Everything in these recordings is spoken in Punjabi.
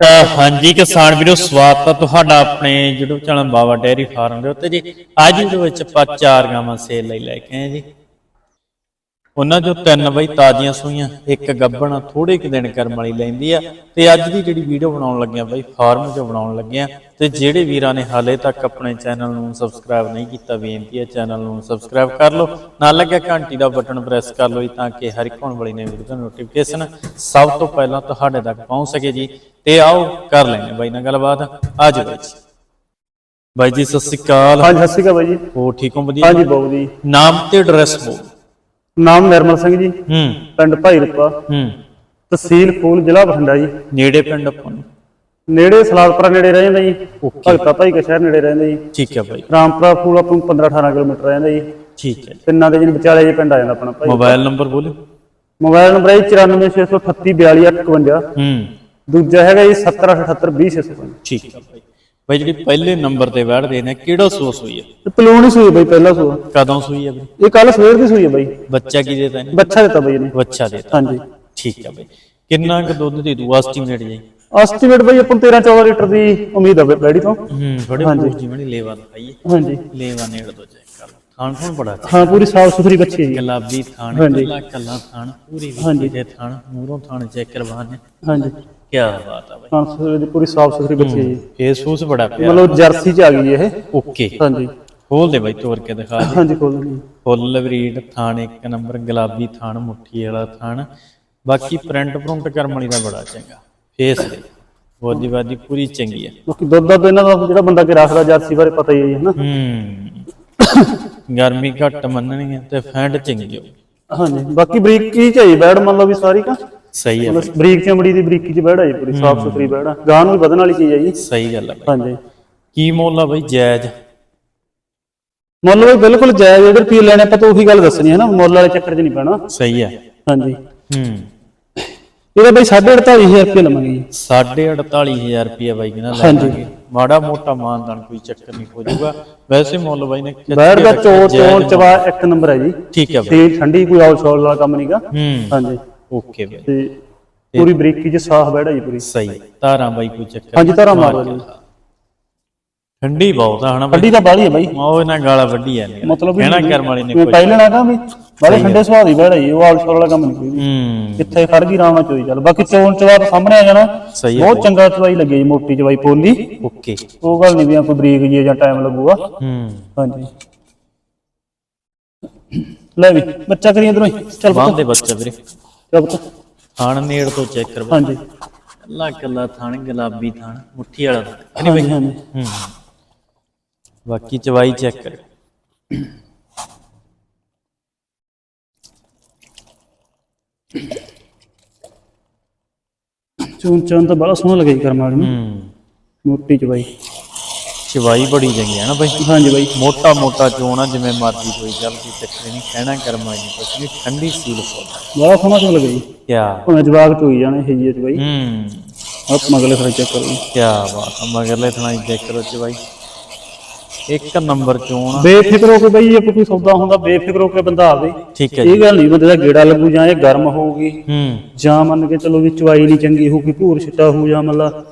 ਹਾਂਜੀ, ਕਿਸਾਨ ਵੀਰੋ, ਸਵਾਗਤ ਹੈ ਤੁਹਾਡਾ ਆਪਣੇ YouTube channel Baba dairy farm ਦੇ ਉੱਤੇ ਜੀ। ਅੱਜ ਦੇ ਵਿੱਚ ਆਪਾਂ ਚਾਰ ਗਾਵਾਂ ਸੇਲ ਲਈ ਲੈ ਕੇ ਆਏ ਜੀ। ਉਹਨਾਂ ਚੋਂ ਤਿੰਨ ਬਈ ਤਾਜ਼ੀਆਂ ਸੂਈਆਂ ਇੱਕ ਗੱਬਣ ਥੋੜੇ ਕੁ ਦਿਨ ਕਰਮ ਵਾਲੀ ਲੈਂਦੀ ਆ। ਤੇ ਅੱਜ ਦੀ ਜਿਹੜੀ ਵੀਡੀਓ ਬਣਾਉਣ ਲੱਗਿਆ ਬਈ ਫਾਰਮ 'ਚ ਬਣਾਉਣ ਲੱਗਿਆ। ਤੇ ਜਿਹੜੇ ਵੀਰਾਂ ਨੇ ਹਾਲੇ ਤੱਕ ਆਪਣੇ ਚੈਨਲ ਨੂੰ ਸਬਸਕ੍ਰਾਈਬ ਨਹੀਂ ਕੀਤਾ ਬੇਨਤੀ ਹੈ ਚੈਨਲ ਨੂੰ ਸਬਸਕ੍ਰਾਈਬ ਕਰ ਲਓ। ਨਾਲ ਲੱਗਿਆ ਘੰਟੀ ਦਾ ਬਟਨ ਪ੍ਰੈਸ ਕਰ ਲਓ ਜੀ ਤਾਂ ਕਿ ਹਰ ਇੱਕ ਆਉਣ ਵਾਲੀ ਨਵੀਂ ਵੀਡੀਓ ਦਾ ਨੋਟੀਫਿਕੇਸ਼ਨ ਸਭ ਤੋਂ ਪਹਿਲਾਂ ਤੁਹਾਡੇ ਤੱਕ ਪਹੁੰਚ ਸਕੇ ਜੀ। ਤੇ ਆਓ ਕਰ ਲੈਂਦੇ ਬਾਈ ਨਾਲ ਗੱਲਬਾਤ। ਆ ਜਾਓ ਬਾਈ ਜੀ। ਜੀ ਸਤਿ ਸ਼੍ਰੀ ਅਕਾਲ। ਹਾਂਜੀ ਸਤਿ ਸ਼੍ਰੀ ਅਕਾਲ ਬਾਈ ਜੀ। ਹੋ ਠੀਕ ਹੋ? ਵਧੀਆ? ਹਾਂਜੀ ਬਾਬੂ ਜੀ ਨਾਮ ਤੇ ਐਡਰੈਸ ਬੋ ਨਾਮ ਨਿਰਮਲ ਸਿੰਘ ਜੀ। ਹੂੰ। ਪਿੰਡ ਭਾਈ ਰੁਪਾ ਹੂੰ। ਤਹਿਸੀਲ ਫੂਲ ਜ਼ਿਲ੍ਹਾ ਬਠਿੰਡਾ ਜੀ। ਨੇੜੇ ਪਿੰਡ ਆਪਾਂ ਨੂੰ। ਨੇੜੇ ਸਲਾਦਪੁਰਾ ਨੇੜੇ ਰਹਿ ਜਾਂਦਾ ਜੀ। ਭਗਤਾ ਭਾਈ ਕੇ ਸ਼ਹਿਰ ਨੇੜੇ ਰਹਿੰਦਾ ਜੀ। ਠੀਕ ਹੈ ਬਾਈ ਰਾਮਪੁਰਾ ਫੂਲ ਆਪਾਂ ਨੂੰ 15 18 ਕਿਲੋਮੀਟਰ ਰਹਿੰਦਾ ਜੀ। ਠੀਕ ਹੈ। ਤਿੰਨਾਂ ਦੇ ਜਿਹਨੇ ਵਿਚਾਲੇ ਜੇ ਪਿੰਡ ਆ ਜਾਂਦਾ ਆਪਣਾ ਭਾਈ। ਮੋਬਾਈਲ ਨੰਬਰ ਬੋਲਿਓ। ਮੋਬਾਈਲ ਨੰਬਰ ਹੈ 9468342851 ਹੂੰ। ਦੂਜਾ ਹੈਗਾ ਜੀ 7078200655 ਠੀਕ ਹੈ ਬਾਈ ਬਾਈ ਜਿਹੜੀ ਪਹਿਲੇ ਨੰਬਰ ਤੇ ਬੈਠਦੇ ਨੇ ਕਿਹੜਾ ਸੋਸ ਹੋਈ ਹੈ ਤੇ ਪਲੂਣੀ ਸੂਈ ਬਈ ਪਹਿਲਾ ਸੂਆ। ਕਦੋਂ ਸੂਈ ਹੈ ਬਾਈ? ਇਹ ਕੱਲ ਸਵੇਰ ਦੀ ਸੂਈ ਹੈ ਬਈ। ਬੱਚਾ ਕੀ ਦੇਤਾ ਇਹਨੇ? ਬੱਚਾ ਦਿੱਤਾ ਬਈ ਇਹਨੇ। ਬੱਚਾ ਦੇਤਾ। ਹਾਂਜੀ। ਠੀਕ ਹੈ ਬਾਈ। ਕਿੰਨਾ ਕੁ ਦੁੱਧ ਦੇ ਦੂ ਐਸਟੀਮੇਟ ਜੀ ਐਸਟੀਮੇਟ ਬਈ ਆਪਾਂ ਨੂੰ 13 14 ਲੀਟਰ ਦੀ ਉਮੀਦ ਹੈ ਬੈੜੀ ਤੋਂ। ਹੂੰ ਥੋੜੇ। ਪੂਰ ਜਿਵੇਂ ਲੇਵਾ ਦਿਖਾਈਏ ਹਾਂਜੀ। ਲੇਵਾ ਨੇੜ ਤੋਂ ਚੈੱਕ ਕਰ ਥਾਣ ਥਾਣ ਬੜਾ ਹਾਂ ਪੂਰੀ ਸਾਫ਼ ਸੁਥਰੀ ਬੱਚੀ ਹੈ ਗੁਲਾਬੀ ਥਾਣ। ਕੱਲਾ ਕੱਲਾ ਥਾਣ ਪੂਰੀ ਹਾਂਜੀ। ਵਿੱਚੀ ਦੇ ਥਾਣ ਮੂਹਰੋਂ ਥਾਣ ਚੈੱਕ ਕਰਵਾਣੇ ਹਾਂਜੀ। ਕੀ ਬਾਤ ਆ ਬਾਈ। ਹਾਂ ਸੁਥਰੀ ਦੀ ਪੂਰੀ ਸਾਫ਼ ਸੁਥਰੀ ਬੱਚੀ ਹੈ ਜੀ। ਫੇਸ ਫੂਸ ਬੜਾ ਪਿਆ ਮਤਲਬ ਜਰਸੀ ਚ ਆ ਗਈ ਜੀ ਇਹ। ਓਕੇ। ਹਾਂਜੀ। ਖੋਲ ਦੇ ਬਾਈ ਤੋੜ ਕੇ ਦਿਖਾ ਦੇ। ਹਾਂਜੀ ਕੋਲ ਨਹੀਂ ਫੁੱਲ ਬਰੀਡ ਥਾਣ ਇੱਕ ਨੰਬਰ ਗੁਲਾਬੀ ਥਾਣ ਮੁੱਠੀ ਵਾਲਾ ਥਾਣ ਬਾਕੀ ਪ੍ਰਿੰਟ ਪ੍ਰਿੰਟ ਕਰਮ ਵਾਲੀ ਦਾ ਬੜਾ ਚੰਗਾ। ਫੇਸ ਦੇ ਬੋਦੀ ਬਾਦੀ ਪੂਰੀ ਚੰਗੀ ਹੈ ਕਿਉਂਕਿ ਦੁੱਧ ਦਾ ਤਾਂ ਇਹਨਾਂ ਦਾ ਜਿਹੜਾ ਬੰਦਾ ਕਿ ਰੱਖਦਾ ਜਰਸੀ ਬਾਰੇ ਪਤਾ ਹੀ ਹੈ ਜੀ ਹਨਾ। ਹੂੰ। ਗਰਮੀ ਘੱਟ ਮੰਨਣੀ ਹੈ ਤੇ ਫੈਂਟ ਚੰਗੀ ਹੋ ਹਾਂਜੀ। ਬਾਕੀ ਬਰੀਕੀ ਚ ਹੈ ਜੀ ਬੈੜ ਮੰਨ ਲਓ ਵੀ ਸਾਰੀ ਕਾ ਸਹੀ ਹੈ। ਬਾਈ, ਬਰੀਕ ਚਮੜੀ ਦੀ ਬਰੀਕੀ ਚ ਬੈੜ ਜੀ ਪੂਰੀ ਸਾਫ਼ ਸੁਥਰੀ ਬੈੜ ਗਾਂ ਨੂੰ ਵੀ ਵਧਣ ਵਾਲੀ ਚੀਜ਼ ਹੈ ਜੀ। ਸਹੀ ਗੱਲ ਹੈ। ਬਾਈ ਹਾਂਜੀ। ਕੀ ਮੁੱਲ ਆ ਬਾਈ ਜਾਇਜ਼? ਮੁੱਲ ਵੀ ਬਿਲਕੁਲ ਜਾਇਜ਼ ਜਿਹੜੇ ਰੁਪਏ ਲੈਣੇ ਆਪਾਂ ਤਾਂ ਉਹੀ ਗੱਲ ਦੱਸਣੀ ਹੈ ਨਾ ਮੁੱਲ ਵਾਲੇ ਚੱਕਰ 'ਚ ਨਹੀਂ ਪੈਣਾ। ਸਹੀ ਹੈ। ਹਾਂਜੀ। ਹੂੰ। ਇਹਦਾ ਬਈ 48500 ਰੁਪਏ ਲਵਾਂਗੇ ਜੀ। 48500 ਰੁਪਏ ਬਾਈ ਕਿਨਾ ਲੈ ਹਾਂਜੀ। ਲਾਂਗੇ। ਮਾੜਾ ਮੋਟਾ ਮਾਨਦਾਨ ਕੋਈ ਚੱਕਰ ਨਹੀਂ ਹੋ ਜਾਊਗਾ। ਵੈਸੇ ਮੁੱਲ ਬਾਈ ਨੇ ਖਿੱਚ ਬੈੜ ਦਾ ਰੱਖਿਆ, ਚੋਰ ਜਾਇਜ਼ ਚਵਾ ਇੱਕ ਨੰਬਰ ਹੈ ਜੀ। ਠੀਕ ਹੈ ਬਾਈ। ਠੰਡੀ ਕੋਈ ਆਉਲ ਛੋਲ ਵਾਲਾ ਕੰਮ ਨਹੀਂਗਾ ਹੂੰ। ਹਾਂਜੀ। ਓਕੇ ਬਾਈ ਤੇ ਪੂਰੀ ਬਰੀਕੀ ਚ ਸਾਫ਼ ਬੈੜ ਹੈ ਜੀ ਪੂਰੀ। ਸਹੀ। ਧਾਰਾਂ ਬਾਈ ਕੋਈ ਚੱਕਰ ਹਾਂਜੀ, ਧਾਰਾਂ ਮਾਰ ਜੀ। ਠੰਡੀ ਬਹੁਤ ਆ ਹਨਾ ਬਾਈ। ਵੱਡੀ ਤਾਂ ਬਾਲੀ ਹੈ ਬਾਈ। ਉਹ ਇਹਨਾਂ ਗਾਲਾਂ ਵੱਡੀ ਜਾਂਦੀਆਂ ਮਤਲਬ ਕਹਿਣਾ ਕਰਮ ਵਾਲੀ ਨੇ ਕੋਈ ਪਹਿਲਾਂ ਨਾ ਵੀ ਬੜੇ ਠੰਡੇ ਸੁਭਾਅ ਦੀ ਬੈੜ ਜੀ ਉਹ ਛੋਲ ਵਾਲਾ ਕੰਮ ਨਹੀਂ ਕੋਈ ਕਿੱਥੇ ਖੜ ਗਈ ਰਾਮਾ ਚੋਈ ਚੱਲ। ਬਾਕੀ ਚੋਣ ਚਵਾ ਸਾਹਮਣੇ ਆ ਜਾਣਾ। ਸਹੀ ਬਹੁਤ ਚੰਗਾ ਚਵਾਈ ਲੱਗੀ ਜੀ ਮੋਟੀ ਚਵਾਈ ਪੋਲੀ ਓਕੇ। ਉਹ ਗੱਲ ਨਹੀਂ ਵੀ ਆ ਕੋਈ ਬਰੀਕ ਜੀ ਜਾਂ ਟਾਈਮ ਲੱਗੂਗਾ। ਹੂੰ। ਹਾਂਜੀ। ਲੈ ਵੀ ਬੱਚਾ ਕਰੀ ਇਧਰੋਂ ਚੱਲ ਬੱਚਾ ਵੀਰੇ। ਚੱਲ ਪੁੱਤ ਥਾਣ ਨੇੜ ਤੋਂ ਚੈੱਕ ਕਰਵਾ। ਹਾਂਜੀ। ਕੱਲਾ ਕੱਲਾ ਥਾਣ ਗੁਲਾਬੀ ਥਾਣ ਮੁੱਠੀ ਵਾਲਾ ਥਾਣ। ਨਹੀਂ ਹਾਂਜੀ ਹਾਂਜੀ। ਹੂੰ ਬਾਕੀ ਚਵਾਈ ਚੈੱਕ ਕਰ। ਚੂਨ ਚੂਨ ਤਾਂ ਬੜਾ ਸੋਹਣਾ ਲੱਗਿਆ ਜੀ ਕਰਮ ਵਾਲੀ ਨੂੰ। ਹੂੰ। ਮੋਟੀ ਚਵਾਈ। ਚਵਾਈ ਬੜੀ ਚੰਗੀ ਹੈ ਨਾ ਬਾਈ? ਹਾਂਜੀ ਬਾਈ। ਮੋਟਾ ਮੋਟਾ ਚੋਣਾ ਜਿਵੇਂ ਮਰਜ਼ੀ ਕੋਈ ਗੱਲ ਦੀ ਚੱਕਰ ਨਹੀਂ ਕਹਿਣਾ ਕਰਮਾ ਨਹੀਂ ਕੁਛ ਨਹੀਂ ਠੰਡੀ ਸੀਲ ਫੁੱਲ ਬੜਾ ਸੋਹਣਾ ਚੋਣ ਲੱਗਿਆ ਜੀ। ਕਿਆ? ਹੁਣ ਜਵਾਬ ਹੀ ਜਾਣਾ ਇਹ ਜੀ ਚਵਾਈ ਹੂੰ। ਆਪ ਮਗਲੇ ਫਿਰ ਚੈੱਕ ਕਰੋ ਕਿਆ ਬਾਤ ਆ ਮਗਰਲੇ ਥਣਾ ਚੈੱਕ ਕਰੋ ਚਵਾਈ। ਇੱਕ ਨੰਬਰ ਚੋਣ ਬੇਫਿਕਰ ਹੋ ਕੇ ਬਈ ਜੇ ਕੋਈ ਸੌਦਾ ਹੁੰਦਾ ਬੇਫਿਕਰ ਹੋ ਕੇ ਬੰਦਾ ਆਵੇ। ਠੀਕ ਹੈ ਜੀ। ਇਹ ਗੱਲ ਨਹੀਂ ਬੰਦੇ ਦਾ ਗੇੜਾ ਲੱਗੂ ਜਾਂ ਇਹ ਗਰਮ ਹੋਊਗੀ। ਹੂੰ। ਜਾਂ ਮੰਨ ਕੇ ਚਲੋ ਵੀ ਚਵਾਈ ਨਹੀਂ ਚੰਗੀ ਹੋਊਗੀ ਭੂਰ ਛਿੱਟਾ ਹੋ ਜਾਂ ਮਤਲਬ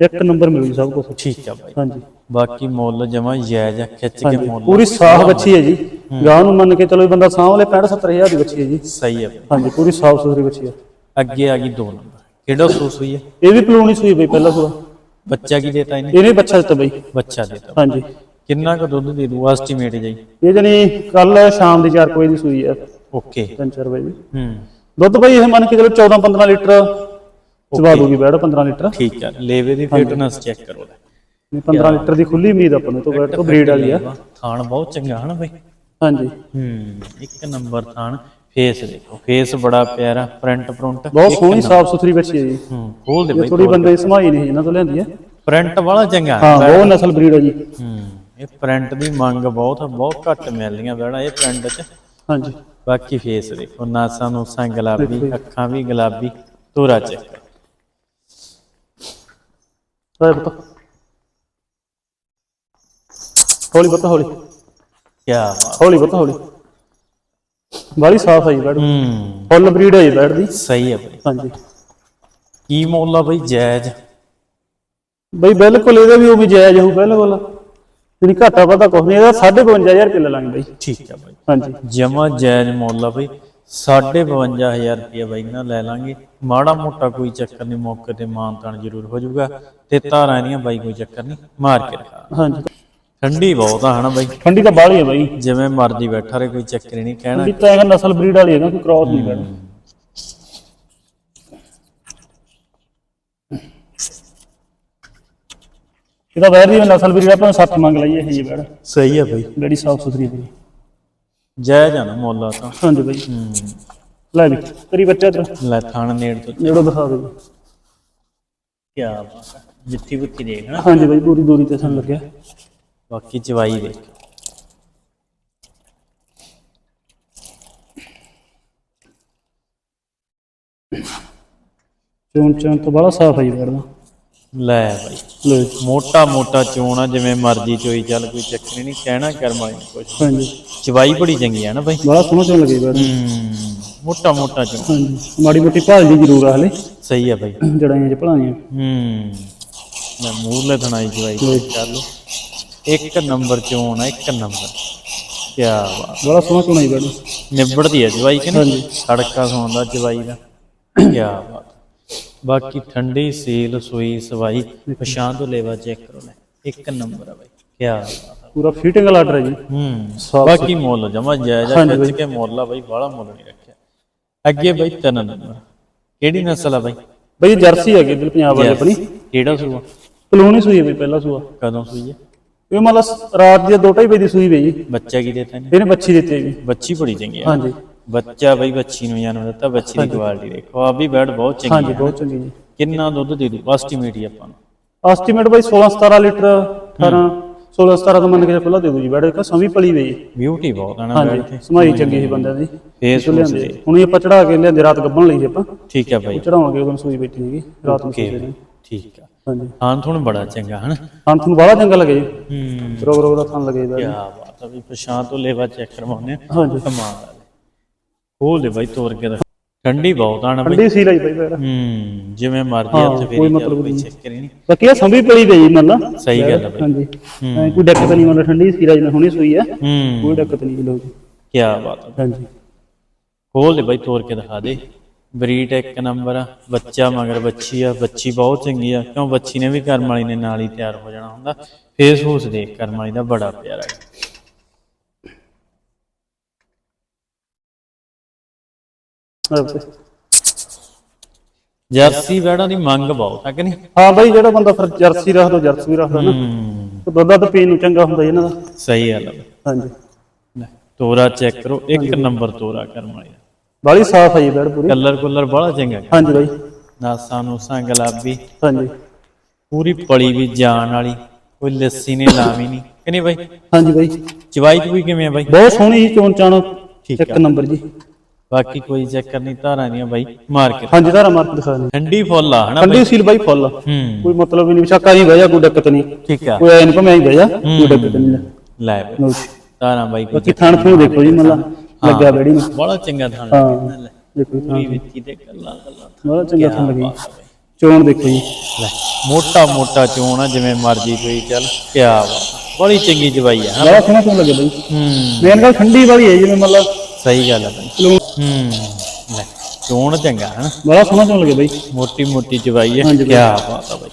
ਇੱਕ ਨੰਬਰ ਮਿਲੂ ਸਭ ਕੁਝ ਠੀਕ ਆ ਬਾਈ। ਹਾਂਜੀ। ਬਾਕੀ ਮੁੱਲ ਜਮਾ ਜਾਇਜ਼ ਆ, ਖਿੱਚ ਕੇ ਮੁੱਲ ਪੂਰੀ ਸਾਫ਼ ਬੱਚੀ ਹੈ ਜੀ। ਗਾਂ ਨੂੰ ਮੰਨ ਕੇ ਚਲੋ ਬੰਦਾ ਸਾਂਭ ਲੇ 65 70000 ਦੀ ਬੱਚੀ ਹੈ ਜੀ। ਸਹੀ ਬਾਈ। ਹਾਂਜੀ ਪੂਰੀ ਸਾਫ਼ ਸੁਥਰੀ ਬੱਚੀ ਹੈ। ਅੱਗੇ ਆ ਗਈ ਦੋ ਨੰਬਰ। ਕਿਹੜਾ ਸੂਸ ਹੋਈ ਹੈ ਇਹ ਵੀ ਪਲੂਣੀ ਸੂਈ ਬਈ ਪਹਿਲਾਂ ਸੂਆ। ਬੱਚਾ ਕੀ ਦੇਤਾ ਇਹਨੇ? ਇਹਨੇ ਬੱਚਾ ਦਿੱਤਾ ਬਈ। ਬੱਚਾ ਦੇਤਾ। ਹਾਂਜੀ। ਕਿੰਨਾ ਕੁ ਦੁੱਧ ਦੇ ਦੂ? ਐਸਟੀਮੇਟ ਜੀ ਇਹ ਜਣੀ ਕੱਲ ਸ਼ਾਮ ਦੀ 4 ਵਜੇ ਦੀ ਸੂਈ ਹੈ ਓਕੇ। 3-4 ਵਜੇ। ਹੂੰ। ਦੁੱਧ ਬਈ ਇਹ ਮੰਨ ਕੇ ਚਲੋ 14-15 ਲੀਟਰ ਚਵਾ ਦੂਗੀ ਬੈੜ 15 ਲੀਟਰ। ਠੀਕ ਆ ਲੇਵੇ ਦੀ ਫਿਟਨੈਸ ਚੈੱਕ ਕਰੋ ਨਹੀਂ 15 ਲੀਟਰ ਦੀ ਖੁੱਲੀ ਉਮੀਦ ਆਪਾਂ ਨੂੰ ਤੋਂ ਬੈੜ ਤੋਂ ਬਰੀਡ ਵਾਲੀ ਆ। ਥਾਣ ਬਹੁਤ ਚੰਗਾ ਹਨਾ ਬਾਈ? ਹਾਂਜੀ। ਹੂੰ ਇੱਕ ਨੰਬਰ ਥਾਣ ਫੇਸ ਦੇਖੋ ਫੇਸ ਬੜਾ ਪਿਆਰਾ ਪ੍ਰਿੰਟ ਪ੍ਰਿੰਟ ਬਹੁਤ ਸੋਹਣੀ ਸਾਫ਼ ਸੁਥਰੀ ਬੱਚੀ ਹੈ ਜੀ। ਹੂੰ ਖੋਲ ਦੇ ਬਾਈ ਥੋੜੀ ਬੰਦੇ ਸਮਾਈ ਨਹੀਂ ਇਹਨਾਂ ਤੋਂ ਲੈਂਦੀ ਹੈ ਪ੍ਰਿੰਟ ਵਾਲਾ ਚੰਗਾ। ਹਾਂ ਬਹੁਤ ਨਸਲ ਬਰੀਡ ਹੈ ਜੀ। ਹੂੰ ਇਹ ਪ੍ਰਿੰਟ ਦੀ ਮੰਗ ਬਹੁਤ ਬਹੁਤ ਘੱਟ ਮਿਲਦੀਆਂ ਬੈਣਾ ਇਹ ਪ੍ਰਿੰਟ 'ਚ। ਹਾਂਜੀ। ਬਾਕੀ ਫੇਸ ਦੇਖੋ ਨਾਸਾਂ ਨੂਸਾਂ ਗੁਲਾਬੀ ਅੱਖਾਂ ਵੀ ਗੁਲਾਬੀ ਤੋਰਾ ਚੈੱਕ ਰਾਏ ਪੁੱਤ ਹੌਲੀ ਪੁੱਤ ਹੌਲੀ ਕੀ ਬਾਤ ਹੌਲੀ ਪੁੱਤ ਹੌਲੀ ਬਾਲੀ ਸਾਫ਼ ਹੈ ਜੀ ਬੈਡ ਹੂੰ ਫੁੱਲ ਬਰੀਡ ਹੈ ਜੀ ਬੈਡ ਦੀ ਸਹੀ ਹੈ ਬਾਈ ਹਾਂਜੀ ਕੀ ਮੁੱਲ ਆ ਬਾਈ ਜਾਇਜ਼ ਬਈ ਬਿਲਕੁਲ ਇਹਦਾ ਵੀ ਉਹ ਵੀ ਜਾਇਜ਼ ਹੋਊ ਬਿਲਕੁਲ ਜਿਹੜੀ ਘਾਟਾ ਵਾਧਾ ਕੁਛ ਨਹੀਂ ਇਹਦਾ 55000 ਰੁਪਏ ਲੈ ਲਾਂਗੇ ਬਾਈ ਠੀਕ ਆ ਬਾਈ ਹਾਂਜੀ ਜਮਾ ਜਾਇਜ਼ ਮੁੱਲ ਆ ਬਈ 52500 ਰੁਪਏ ਬਾਈ ਨਾ ਲੈ ਲਾਂਗੇ। ਮਾੜਾ ਮੋਟਾ ਕੋਈ ਚੱਕਰ ਨਹੀਂ ਮੌਕੇ ਤੇ ਮਾਨਤਾਨ ਜ਼ਰੂਰ ਹੋ ਜਾਊਗਾ। ਤੇ ਧਾਰਾਂ ਇਹਦੀਆਂ ਬਾਈ ਕੋਈ ਚੱਕਰ ਨਹੀਂ ਮਾਰ ਕੇ ਰਖਾ। ਹਾਂਜੀ। ਠੰਡੀ ਬਹੁਤ ਆ ਹਨਾ ਬਾਈ? ਠੰਡੀ ਤਾਂ ਬਾਹਲੀ ਹੈ ਬਾਈ। ਜਿਵੇਂ ਮਰਜ਼ੀ ਬੈਠਾ ਰਹੇ ਕੋਈ ਚੱਕਰ ਹੀ ਨਹੀਂ ਕਹਿਣਾ ਠੰਡੀ ਤਾਂ ਨਸਲ ਬਰੀਡ ਵਾਲੀ ਹੈਗਾ ਕੋਈ ਕ੍ਰਾਸ ਨਹੀਂ ਕਰਨਾ। ਇਹਦਾ ਵੈਰ ਨਸਲ ਬਰੀਡ ਆਪਾਂ 60 ਮੰਗ ਲਈਏ ਇਹ ਜੀ ਬੈੜ ਸਹੀ ਆ ਬਾਈ। ਬੜੀ ਸਾਫ਼ ਸੁਥਰੀ ਬਈ। ਆ ਨਾ ਮੁੱਲ ਤਾਂ। ਹਾਂਜੀ ਬਾਈ। ਹੂੰ। ਲੈ ਵੀ ਕਰੀ ਬੱਚਾ ਇਧਰ। ਲੈ ਥਣ ਨੇੜ ਤੋਂ। ਨੇੜੋਂ ਦਿਖਾ ਦੇ ਜੀ। ਕੀ ਬਾਤ ਆ ਜਿੱਤੀ ਬੁੱਤੀ ਦੇਖ ਨਾ। ਹਾਂਜੀ ਬਾਈ ਪੂਰੀ ਦੂਰੀ ਤੇ ਸਾਨੂੰ ਲੱਗਿਆ। ਬਾਕੀ ਚਵਾਈ ਦੇਖ। ਚੋਣ ਚੋਣ ਤੋਂ ਬੜਾ ਸਾਫ਼ ਹੈ ਜੀ ਬੈੜ ਦਾ। ਲੈ ਬਾਈ ਲੋ। ਮੋਟਾ ਮੋਟਾ ਚੋਣ ਆ ਜਿਵੇਂ ਮਰਜ਼ੀ ਚੋਈ ਚੱਲ ਕੋਈ ਚੱਕਰ ਨਹੀਂ ਕਹਿਣਾ ਕਰਮ ਵਾਲੀ ਹਾਂਜੀ। ਚਵਾਈ ਬੜੀ ਚੰਗੀ ਆ ਨਾ ਬਾਈ? ਬੜਾ ਸੋਹਣਾ ਚੋਣ ਲੱਗੀ ਬੈੜ ਹੂੰ ਮੋਟਾ ਮੋਟਾ ਚੋਣ। ਹਾਂਜੀ ਮਾੜੀ ਮੋਟੀ ਭਾਲ ਦੀ ਜ਼ਰੂਰ ਆ ਹਲੇ। ਸਹੀ ਆ ਬਾਈ। ਜੜਾਂ ਚ ਭਲਾਈਆਂ। ਹੂੰ ਮੈਂ ਮੂਰਲੇ ਥਣਾਈ ਚਵਾਈ ਲਓ ਇੱਕ ਨੰਬਰ ਚੋਣ ਆ ਇੱਕ ਨੰਬਰ। ਕੀ ਬਾਤ। ਬੜਾ ਸੋਹਣਾ ਚੋਣ ਹੈ ਬੈੜ ਨਿਬੜਦੀ ਹੈ ਜਵਾਈ ਕਿ ਨਹੀਂ? ਸੜਕਾ ਸੌਂਦਾ ਜਵਾਈ ਦਾ। ਕੀ ਬਾਤ। ਬਾਕੀ ਠੰਡੀ ਸੀਲ ਸੂਈ ਸਵਾਈ ਪਛਾਣ ਤੋਂ ਲੈਵਾ ਚੈੱਕ ਕਰੋ ਲੈ ਇੱਕ ਨੰਬਰ ਆ ਬਾਈ। ਕੀ ਬਾਤ ਆ। ਪੂਰਾ ਫਿਟਿੰਗ ਵਾਲਾ ਆਰਡਰ ਹੈ ਜੀ। ਹੂੰ ਬਾਕੀ ਮੁੱਲ ਜਮਾ ਜਾਇਜ਼ ਆ ਖਿੱਚ ਕੇ ਮੁੱਲ ਆ ਬਾਈ ਬਾਹਲਾ ਮੁੱਲ ਨਹੀਂ ਰੱਖਿਆ। ਅੱਗੇ ਬਾਈ ਤਿੰਨ ਨੰਬਰ। ਕਿਹੜੀ ਨਸਲ ਆ ਬਾਈ? ਬਈ ਜਰਸੀ ਹੈਗੀ ਦਿਲ ਪੰਜਾਬ ਵਾਲੀ ਆਪਣੀ। ਕਿਹੜਾ ਸੂਆ? ਪਲੂਣੀ ਸੂਈ ਹੈ ਬਈ ਪਹਿਲਾ ਸੂਆ। ਕਦੋਂ ਸੂਈ ਹੈ? ਇਹ ਮਤਲਬ ਰਾਤ ਦੀ 2:30 ਵਜੇ ਦੀ ਸੂਈ ਬਈ ਜੀ। ਬੱਚਾ ਕੀ ਦੇਤਾ ਨੇ ਇਹਨੇ ਬੱਚੀ ਦਿੱਤੀ ਜੀ ਬੱਚੀ ਬੜੀ ਚੰਗੀ ਆ। ਹਾਂਜੀ। ਬੱਚਾ ਬਈ ਬੱਚੀ ਨੂੰ ਜਨਮ ਦਿੱਤਾ ਬੱਚੀ ਦੀ ਕੁਆਲਿਟੀ ਦੇਖੋ। ਆ ਵੀ ਬੈਡ ਬਹੁਤ ਚੰਗੀ ਹਾਂਜੀ ਆ ਬਹੁਤ ਚੰਗੀ ਜੀ। ਕਿੰਨਾ ਦੁੱਧ ਦੇ ਦੂ? ਐਸਟੀਮੇਟ ਹੀ ਆਪਾਂ ਨੂੰ। ਐਸਟੀਮੇਟ ਬਈ 16 17 ਲੀਟਰ 18 16 17 ਤੋਂ ਮੰਨ ਕੇ ਖੁੱਲਾ ਦੇ ਦੂ ਜੀ। ਬੈਡ ਇੱਕ ਸਮੀ ਪਲੀ ਬਈ ਬਿਊਟੀ ਬਹੁਤ ਆ ਹਾਂਜੀ ਬੈਡ ਤੇ। ਸਮਾਈ ਚੰਗੀ ਸੀ ਬੰਦਿਆਂ ਦੀ। ਫੇਸ ਫੂਸ ਦੇ। ਹੁਣ ਇਹ ਆਪਾਂ ਚੜਾ ਕੇ ਲਿਆਂਦੇ ਰਾਤ ਗੱਬਣ ਲਈ ਆਪਾਂ। ਠੀਕ ਆ ਬਾਈ। ਚੜਾਵਾਂਗੇ ਉਦੋਂ ਸੂਈ ਬੈਠੀ ਸੀਗੀ ਰਾਤ ਨੂੰ ਸੂਈ ਠੀਕ ਆ। ਹਾਂਜੀ। ਹਾਂ ਤੁਹਾਨੂੰ ਬੜਾ ਚੰਗਾ ਹਨ? ਹਾਂ ਤੁਹਾਨੂੰ ਬੜਾ ਚੰਗਾ ਲੱਗੇ ਜੀ। ਹੂੰ। ਰੋਗ ਰੋਗ ਦਾ ਥਣ ਲੱਗੇ ਕੀ ਬਾਤ ਆ ਵੀ ਪਛਾਣ ਤੋਂ ਲੈਵਾ ਚੈੱਕ ਕਰਵਾਉਨੇ ਹਾਂਜੀ। ਕਮਾਲ ਆ। ਖੋਲ ਦੇ ਬਾਈ ਤੋੜ ਕੇ ਦਿਖਾ। ਠੰਡੀ ਬਹੁਤ ਆ ਨਾ ਬਾਈ। ਠੰਡੀ ਸੀ ਲਈ ਬਈ ਬੈਡ ਹੂੰ ਜਿਵੇਂ ਮਰਜ਼ੀ ਹਾਂ, ਹੱਥ ਕੋਈ ਮਤਲਬ ਨਹੀਂ। ਚੱਕਰ ਹੀ ਨਹੀਂ। ਬਾਕੀ ਇਹ ਸੰਭੀ ਪਲੀ ਦੇ ਜੀ ਮੰਨ ਸਹੀ ਗੱਲ ਆ ਬਾਈ। ਹਾਂਜੀ। ਹੂੰ। ਕੋਈ ਦਿੱਕਤ ਨਹੀਂ ਮੰਨ ਠੰਡੀ ਸੀ ਰਾਜ ਨੇ ਹੁਣੇ ਸੂਈ ਹੈ ਹੂੰ। ਕੋਈ ਦਿੱਕਤ ਨਹੀਂ ਲੋਕ ਕੀ ਬਾਤ ਆ। ਹਾਂਜੀ। ਖੋਲ ਦੇ ਬਾਈ ਤੋੜ ਕੇ ਦਿਖਾ ਦੇ। ਬਰੀਡ ਇੱਕ ਨੰਬਰ ਆ ਬੱਚਾ ਮਗਰ ਬੱਚੀ ਆ ਬੱਚੀ ਬਹੁਤ ਚੰਗੀ ਆ। ਕਿਉਂ ਬੱਚੀ ਨੇ ਵੀ ਕਰਮ ਵਾਲੀ ਨੇ ਨਾਲ ਹੀ ਤਿਆਰ ਹੋ ਜਾਣਾ ਹੁੰਦਾ। ਫੇਸ ਫੂਸ ਦੇਖ ਕਰਮ ਵਾਲੀ ਦਾ ਬੜਾ ਪਿਆਰਾ ਹੈ ਆਹ ਤੇ। ਜਰਸੀ ਬੈੜਾਂ ਦੀ ਮੰਗ ਬਹੁਤ ਹੈ ਕਿ ਨਹੀਂ? ਹਾਂ ਬਾਈ ਜਿਹੜਾ ਬੰਦਾ ਫਿਰ ਜਰਸੀ ਰੱਖਦਾ ਜਰਸੀ ਵੀ ਰੱਖਦਾ ਨਾ। ਹੂੰ। ਤੇ ਦੁੱਧ ਤਾਂ ਪੀਣ ਨੂੰ ਚੰਗਾ ਹੁੰਦਾ ਜੀ ਇਹਨਾਂ ਦਾ। ਸਹੀ ਗੱਲ ਆ। ਹਾਂਜੀ। ਲੈ, ਤੋਰਾ ਚੈੱਕ ਕਰੋ ਇੱਕ ਨੰਬਰ ਤੋਰਾ ਕਰਮ ਵਾਲੀ ਦਾ ਬਾਲੀ ਸਾਫ਼ ਹੈ ਜੀ ਬੈਡ ਪੂਰੀ। ਕਲਰ ਕੁਲਰ ਬੜਾ ਚੰਗਾ ਹੈ। ਹਾਂਜੀ ਬਾਈ। ਨਾਸਾਂ ਨੂਸਾਂ ਗੁਲਾਬੀ। ਹਾਂਜੀ। ਪੂਰੀ ਪਲੀ ਵੀ ਜਾਣ ਵਾਲੀ ਕੋਈ ਲੱਸੀ ਨੇ ਲਾਵੀ ਨਹੀਂ। ਕਿ ਨਹੀਂ ਬਾਈ? ਹਾਂਜੀ ਬਾਈ। ਚਵਾਈ ਵੀ ਕਿਵੇਂ ਆ ਬਾਈ? ਬਹੁਤ ਸੋਹਣੀ ਜੀ ਚੋਣ ਚਾਣ ਠੀਕ ਇੱਕ ਨੰਬਰ ਜੀ। ਬਾਕੀ ਕੋਈ ਚੱਕਰ ਨਹੀਂ ਧਾਰਾਂ ਦੀਆਂ ਬਾਈ ਮਾਰ ਕੇ ਹਾਂਜੀ ਧਾਰਾ ਮਾਰ ਕੇ ਦਿਖਾ ਦੇ ਠੰਡੀ ਫੁੱਲ ਆ ਹਨਾ ਠੰਡੀ ਸੀਲ ਬਾਈ ਫੁੱਲ ਹੂੰ। ਕੋਈ ਮਤਲਬ ਹੀ ਨਹੀਂ ਸ਼ੱਕਾ ਨਹੀਂ ਬਹਿ ਜਾ ਕੋਈ ਦਿੱਕਤ ਨਹੀਂ। ਠੀਕ ਆ। ਕੋਈ ਐ ਨਹੀਂ ਭਾਵੇਂ ਬਹਿ ਜਾ ਕੋਈ ਦਿੱਕਤ ਨਹੀਂ ਲੈ ਬਾਈ ਧਾਰਾਂ ਬਾਈ ਕੋਈ ਬਾਕੀ ਥਣ ਥੂ ਦੇਖੋ ਜੀ ਮੱਲਾ। ਲੱਗਿਆ ਬੈੜੀ ਨੂੰ। ਬੜਾ ਚੰਗਾ ਥਾਂ ਹਾਂ। ਦੇਖੋ ਪੂਰੀ ਵਿੱਚੀ ਤੇ ਗੱਲਾਂ ਗੱਲਾਂ ਬੜਾ ਚੰਗਾ ਥਣ ਲੱਗੀ। ਚੋਣ ਦੇਖੋ ਜੀ। ਲੈ ਮੋਟਾ ਮੋਟਾ ਚੋਣ ਆ ਜਿਵੇਂ ਮਰਜ਼ੀ ਕੋਈ ਚੱਲ। ਕਿਆ ਬਾਤ ਬੜੀ ਚੰਗੀ ਜਵਾਈ ਆ? ਬੜਾ ਸੋਹਣਾ ਚੋਣ ਲੱਗੇ ਬਾਈ। ਹੂੰ। ਮੇਨ ਗੱਲ ਠੰਡੀ ਵਾਲੀ ਹੈ ਜਿਵੇਂ ਮਤਲਬ ਸਹੀ ਗੱਲ ਆ ਬਾਈ। ਹੂੰ। ਲੈ ਚੋਣ ਚੰਗਾ ਹਨਾ? ਬੜਾ ਸੋਹਣਾ ਚੋਣ ਲੱਗੇ ਬਾਈ। ਮੋਟੀ ਮੋਟੀ ਜਵਾਈ ਹੈ। ਕਿਆ ਬਾਤ ਆ ਬਾਈ।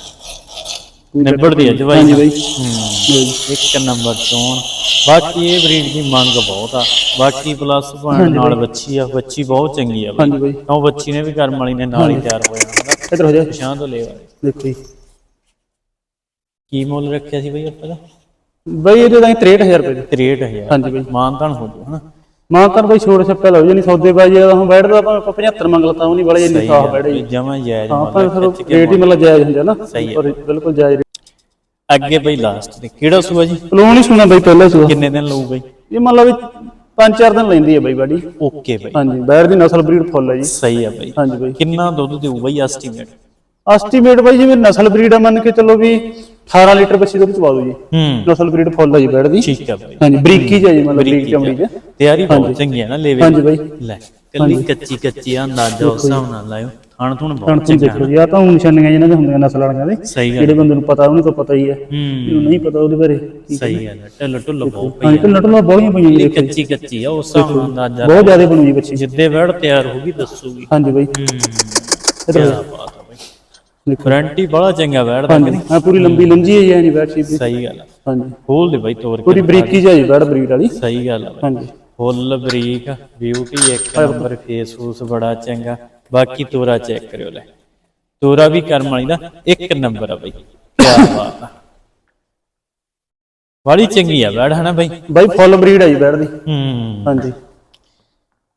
ਨਿਬੜਦੀ ਹੈ ਜਵਾਈ ਹਾਂਜੀ ਬਾਈ। ਹੂੰ ਇੱਕ ਨੰਬਰ ਚੋਣ। ਬਾਕੀ ਇਹ ਬਰੀਡ ਦੀ ਮੰਗ ਬਹੁਤ ਆ। ਬਾਕੀ ਪਲੱਸ ਪੁਆਇੰਟ ਨਾਲ ਬੱਚੀ ਆ। ਬੱਚੀ ਬਹੁਤ ਚੰਗੀ ਆ ਬਾਈ। ਹਾਂਜੀ ਬਾਈ। ਉਹ ਬੱਚੀ ਨੇ ਵੀ ਕਰਮ ਵਾਲੀ ਨੇ ਨਾਲ ਹੀ ਤਿਆਰ ਹੋ ਜਾਣਾ ਇੱਧਰ ਹੋ ਜਾ। ਪਛਾਣ ਤੋਂ ਲੈ ਵਾਲੇ ਦੇਖੋ ਜੀ। ਕੀ ਮੁੱਲ ਰੱਖਿਆ ਸੀ ਬਾਈ ਆਪਾਂ ਦਾ? ਬਾਈ ਇਹਦੇ ਤਾਂ 63000 ਰੁਪਏ ਦੇ। 63000 ਹਾਂਜੀ ਬਾਈ। ਮਾਨਤਾਨ ਹੋ ਜੂ ਹਨਾ? ਮਾਂ ਤਾਂ ਬਾਈ ਛੋੜ ਛੱਪੇ ਲਓ ਜਾਨੀ ਸੌਦੇ ਬਾਈ ਜਦੋਂ ਹੁਣ ਬੈਠਦਾ ਆਪਾਂ 75 ਮੰਗ ਲਤਾ ਉਹ ਨਹੀਂ ਬੜੇ ਇੰਨੀ ਸਾਫ਼ ਬੈਠੇ ਜੀ ਜਮਾ ਜਾਇਜ਼ ਹਾਂ ਆਪਾਂ ਫਿਰ ਰੇਟ ਹੀ ਮਤਲਬ ਜਾਇਜ਼ ਹੁੰਦਾ ਨਾ। ਸਹੀ ਹੈ। ਪਰ ਬਿਲਕੁਲ ਜਾਇਜ਼। ਅੱਗੇ ਬਈ ਲਾਸਟ ਤੇ ਕਿਹੜਾ ਸੂਆ ਜੀ? ਲੋਨ ਹੀ ਸੁਣਾ ਬਾਈ ਪਹਿਲਾਂ ਸੁਆ। ਕਿੰਨੇ ਦਿਨ ਲਊ ਬਈ? ਇਹ ਮਤਲਬ ਵੀ ਪੰਜ ਚਾਰ ਦਿਨ ਲੈਂਦੀ ਹੈ ਬਾਈ ਬਾਡੀ ਓਕੇ ਬਈ। ਹਾਂਜੀ ਬੈਰ ਦੀ ਨਸਲ ਬਰੀਡ ਫੁੱਲ ਹੈ ਜੀ। ਸਹੀ ਆ ਬਈ। ਹਾਂਜੀ ਬਾਈ। ਕਿੰਨਾ ਦੁੱਧ ਦੇਊ ਬਈ ਐਸਟੀਮੇਟ ਐਸਟੀਮੇਟ ਬਾਈ ਜਿਵੇਂ ਨਸਲ ਬਰੀਡ ਆ ਮੰਨ ਕੇ ਚੱਲੋ ਵੀ 18 ਲੀਟਰ ਬੱਚੀ ਦੁੱਧ ਚਵਾ ਦੋ ਜੀ। ਹੂੰ। ਨਸਲ ਬਰੀਡ ਫੁੱਲ ਹੈ ਜੀ ਬੈੜ ਦੀ। ਠੀਕ ਆ ਬਈ। ਹਾਂਜੀ ਬਰੀਕੀ ਚ ਹੈ ਜੀ ਮਤਲਬ ਬਰੀਕ ਚਮੜੀ ਚ। ਤਿਆਰੀ ਬਹੁਤ ਚੰਗੀ ਆ ਨਾ ਲੇਵੇ ਹਾਂਜੀ ਬਾਈ। ਲੈ ਕੱਲੀ ਕੱਚੀ ਕੱਚੀ ਆ ਅੰਦਾਜ਼ਾ ਉਸ ਹਿਸਾਬ ਨਾਲ ਲਾਇਓ। ਤੁਹਾਨੂੰ ਹੁਣ ਬਹੁਤ ਤੁਸੀਂ ਦੇਖੋ ਜੀ ਆ ਤਾਂ ਨਿਸ਼ਾਨੀਆਂ ਜਿਹਨਾਂ ਦੇ ਹੁੰਦੀਆਂ ਨਸਲ ਵਾਲੀਆਂ ਦੇ। ਸਹੀ ਗੱਲ ਜਿਹੜੇ ਬੰਦੇ ਨੂੰ ਪਤਾ ਉਹਨੂੰ ਤਾਂ ਪਤਾ ਹੀ ਹੈ ਹੂੰ। ਜਿਹਨੂੰ ਨਹੀਂ ਪਤਾ ਉਹਦੇ ਬਾਰੇ। ਸਹੀ ਗੱਲ ਹੈ ਢਿੱਲ ਢੁੱਲ ਬਹੁਤ ਪਈ ਤੇ ਨਟਲਾਂ ਬੋਲੀਆਂ ਪਈਆਂ ਜੀ ਕੱਚੀ ਕੱਚੀ ਆ ਉਸ ਹਿਸਾਬ ਨਾਲ ਅੰਦਾਜ਼ਾ ਬਹੁਤ ਜ਼ਿਆਦਾ ਬਣੂ ਜੀ ਬੱਚੀ। ਜਿੱਦੇ ਵੜ ਤਿਆਰ ਹੋਗੀ ਦੱਸੂਗੀ। ਹਾਂਜੀ ਬਾਈ। ਹੂੰ। ਇਹ ਤਾਂ ਆ ਗਰੰਟੀ ਬੜਾ ਚੰਗਾ ਵੜਦਾ ਹਾਂਜੀ ਆ ਪੂਰੀ ਲੰਬੀ ਲੰਜੀ ਹੈ ਜੀ ਬੈਠ ਸ਼ੀਪ ਦੀ ਸਹੀ ਗੱਲ ਆ। ਹਾਂਜੀ। ਖੋਲ ਦੇ ਬਾਈ ਤੋਰ ਕੇ ਪੂਰੀ ਬਰੀਕੀ ਜਿਹੀ ਬੈਠ ਬਰੀਡ ਵਾਲੀ। ਸਹੀ ਗੱਲ ਆ ਬਾਈ। ਹਾਂਜੀ। ਫੁੱਲ ਬਰੀਕ ਬਿਊਟੀ ਇੱਕ ਨੰਬਰ ਫੇਸ ਫੂਸ ਬੜਾ ਚੰਗਾ। ਬਾਕੀ ਤੋਰਾ ਚੈੱਕ ਕਰਿਓ ਲੈ। ਤੋਰਾ ਵੀ ਕਰਮ ਵਾਲੀ ਦਾ ਇੱਕ ਨੰਬਰ ਆ ਬਈ। ਕੀ ਬਾਤ ਆ। ਬੜੀ ਚੰਗੀ ਆ ਬੈੜ ਹਨਾ ਬਈ। ਬਾਈ ਫੁੱਲ ਬਰੀਡ ਹੈ ਜੀ ਬੈਠ ਦੀ। ਹੂੰ। ਹਾਂਜੀ।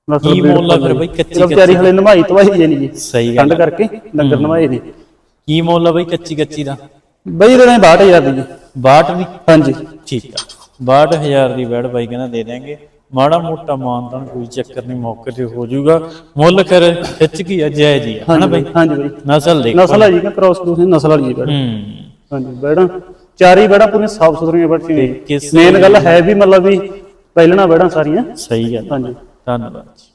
ਕੀ ਮੁੱਲ ਆ ਫਿਰ ਬਈ ਕੱਚੀ ਵਿਚਾਰੀ ਹਲੇ ਨਮਾਈ ਤਵਾਈ ਜੇ ਨਹੀਂ ਜੀ। ਸਹੀ ਗੱਲ ਠੰਡ ਕਰਕੇ ਡੰਗਰ ਨਵਾਏ ਨਹੀਂ ਕੀ ਮੁੱਲ ਆ ਬਈ ਕੱਚੀ ਕੱਚੀ ਦਾ? ਬਾਈ ਇਹਦੇ ਨਾਲ 62000 ਦੀ ਜੀ। 62 ਦੀ ਹਾਂਜੀ। ਠੀਕ ਆ। 62000 ਦੀ ਬੈੜ ਬਾਈ ਕਹਿੰਦਾ ਦੇ ਦੇਾਂਗੇ ਮਾੜਾ ਮੋਟਾ ਮਾਨਤਾਨ ਕੋਈ ਚੱਕਰ ਨਹੀਂ ਮੌਕੇ ਤੇ ਹੋ ਜਾਊਗਾ। ਮੁੱਲ ਕਰ ਖਿੱਚ ਕੀ ਆ ਜੈ ਜੀ ਆ, ਹਨਾ ਬਈ? ਹਾਂਜੀ ਬਾਈ। ਨਸਲ ਦੇਖ। ਨਸਲ ਹੈ ਜੀ ਕਿ ਕ੍ਰਾਸ ਕ੍ਰੂਸ ਨਸਲ ਵਾਲੀ ਜੀ ਬੈਠ ਹੂੰ। ਹਾਂਜੀ ਬੈੜਾਂ ਚਾਰੀ ਬੈੜਾਂ ਪੂਰੀਆਂ ਸਾਫ਼ ਸੁਥਰੀਆਂ ਬੈਠੀਆਂ ਕਿਸ ਮੇਨ ਗੱਲ ਹੈ ਵੀ ਮਤਲਬ ਵੀ ਪਹਿਲਣਾ ਬੈੜਾਂ ਸਾਰੀਆਂ। ਸਹੀ ਗੱਲ ਆ। ਹਾਂਜੀ। ਧੰਨਵਾਦ ਜੀ।